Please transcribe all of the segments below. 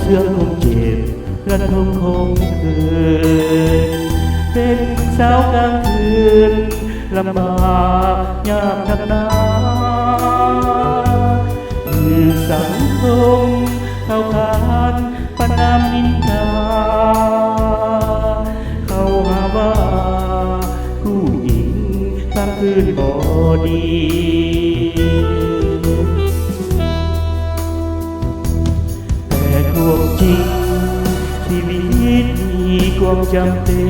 เสื้อคงเจ็บระทมคงคืนเป็นสาวกลางคืนลำบากยา มีความจำเป็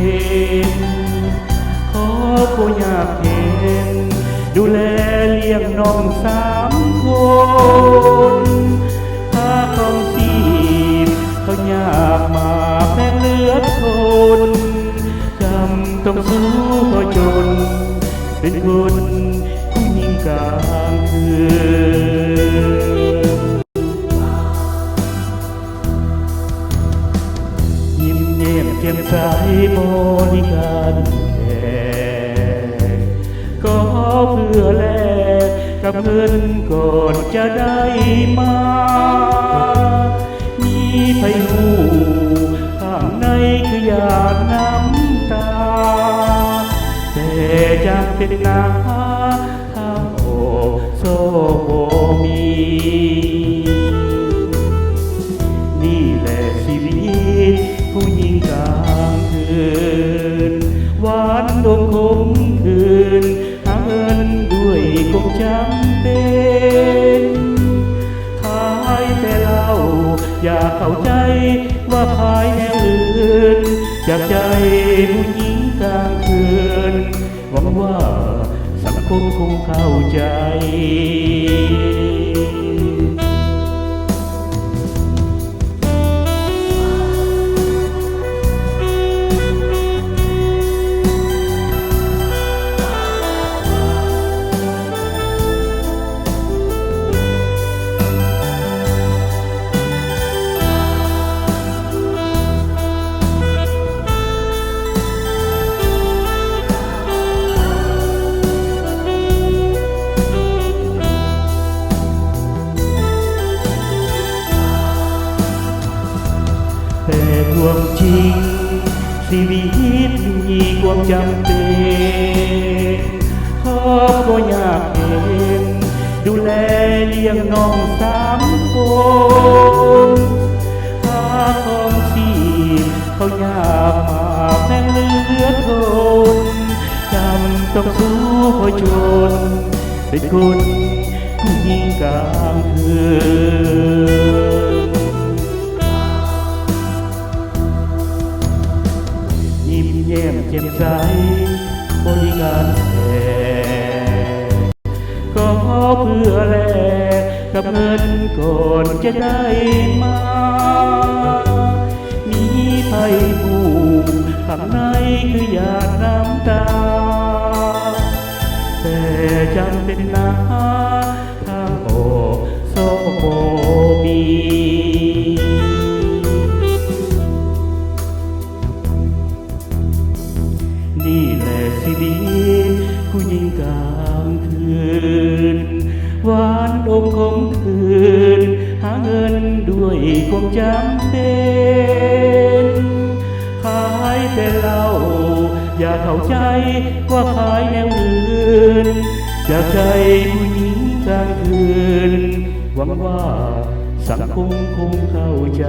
นขอผู้อยากเห็น ดูแลเลี้ยงน้องสามคนถ้าต้องสีบเขาอยากมาแพงเลือดคนจำต้องสู้ก็จน เป็นคนผู้หญิงกลางคืน เยี่ยมเจียมใสบริการแขกก็เพื่อแลกกับเงินก่อนจะได้มา มีไผหูข้างในคือหยาดน้ำตา แต่จากเป็นนาางคืนหวานดมคมคืนหาเงินด้วยคงจำเป็นขายแต่เหล้าอย่าเข้าใจว่าขายแนวอื่นจากใจผู้หญิงกลางคืนหวังว่าสังคมคงเข้าใจ มีความจำเป็นขอก็อยากเห็นดูแลเลี้ยงน้องสามคนถ้าของสีเขาอยากมาแม่งเลือดทนจำต้องสู้เพราะจนเป็นคนผู้หญิงกลาง เพื่อแลกกับเงินก่อนจะได้มา มีไผ่ผูกข้างในคือหยาดน้ำตา แต่จำเป็นนาทางออกโซโบมีนี่แหละชีวิตผู้หญิงกลางคืน หวานอมคมคืน หาเงินด้วยความจำเป็นขายแต่เหล้าอย่าเข้าใจว่าขายแนวอื่นจากใจผู้หญิงกลางคืน หวังว่าสังคมคงเข้าใจ